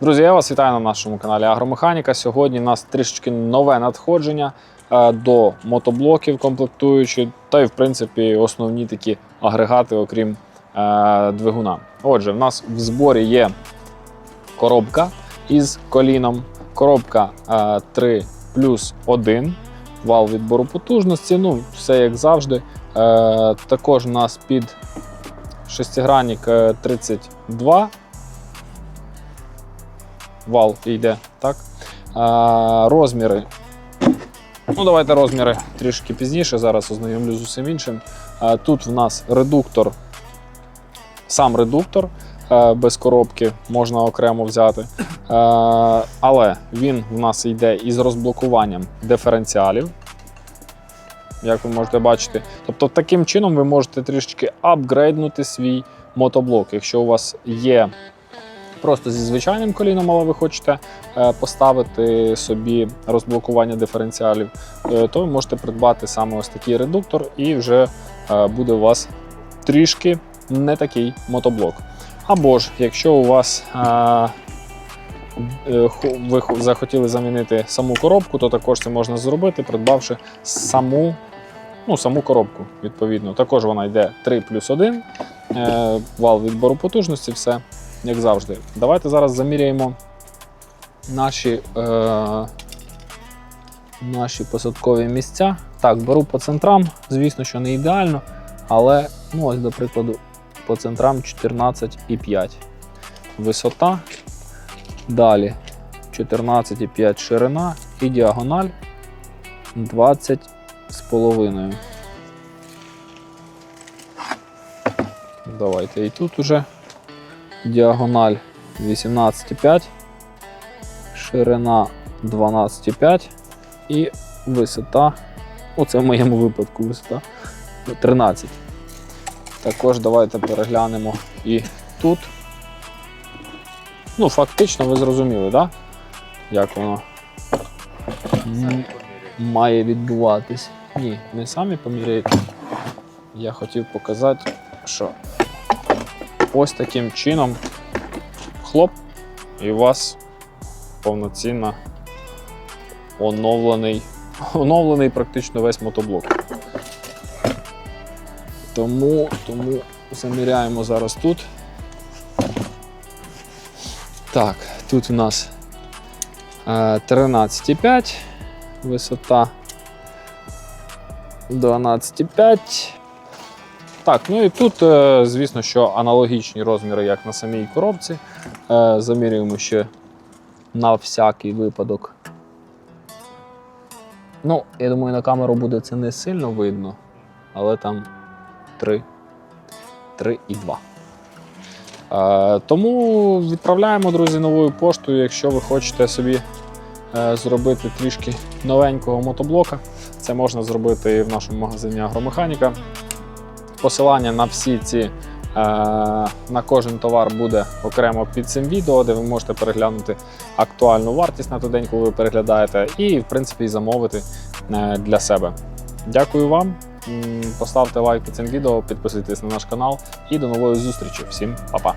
Друзі, я вас вітаю на нашому каналі Агромеханіка. Сьогодні у нас трішечки нове надходження е, до мотоблоків комплектуючі, та й в принципі основні такі агрегати, окрім е, двигуна. Отже, в нас в зборі є коробка із коліном, коробка е, 3 плюс 1, вал відбору потужності. Ну, все як завжди. Е, також у нас під шестигранник е, 32 вал йде, так? А, розміри. Ну, давайте розміри трішки пізніше. Зараз ознайомлю з усім іншим. А, тут в нас редуктор, сам редуктор е, без коробки можна окремо взяти. Е, але він в нас йде із розблокуванням диференціалів. Як ви можете бачити. Тобто, таким чином ви можете трішечки апгрейднути свій мотоблок. Якщо у вас є просто зі звичайним коліном, але ви хочете е, поставити собі розблокування диференціалів, е, то ви можете придбати саме ось такий редуктор, і вже е, буде у вас трішки не такий мотоблок. Або ж, якщо у вас ви захотіли замінити саму коробку, то також це можна зробити, придбавши саму, ну, саму коробку. Відповідно. Також вона йде 3 плюс 1, е, вал відбору потужності, все як завжди. Давайте зараз заміряємо наші, е, наші посадкові місця. Так, беру по центрам, звісно, що не ідеально, але ну, ось, до прикладу, по центрам 14,5 висота. Далі 14,5 ширина і діагональ 20 з половиною. Давайте і тут уже діагональ 18,5, ширина 12,5 і висота, оце в моєму випадку висота 13. Також давайте переглянемо і тут. Ну, фактично, ви зрозуміли, так? Як воно має відбуватись. Ні, не самі поміряєте. Я хотів показати, що ось таким чином хлоп, і у вас повноцінно оновлений, оновлений практично весь мотоблок. Тому, тому заміряємо зараз тут. Так, тут у нас е, 13,5, висота 12,5. Так, ну і тут, е, звісно, що аналогічні розміри, як на самій коробці. Е, Замірюємо ще на всякий випадок. Ну, я думаю, на камеру буде це не сильно видно, але там 3, 3 і 2. Е, Тому відправляємо, друзі, новою поштою, якщо ви хочете собі зробити трішки новенького мотоблока. Це можна зробити і в нашому магазині Агромеханіка. Посилання на всі ці е, на кожен товар буде окремо під цим відео, де ви можете переглянути актуальну вартість на той день, коли ви переглядаєте, і в принципі і замовити е, для себе. Дякую вам. Поставте лайк під цим відео, підписуйтесь на наш канал і до нової зустрічі. Всім па-па!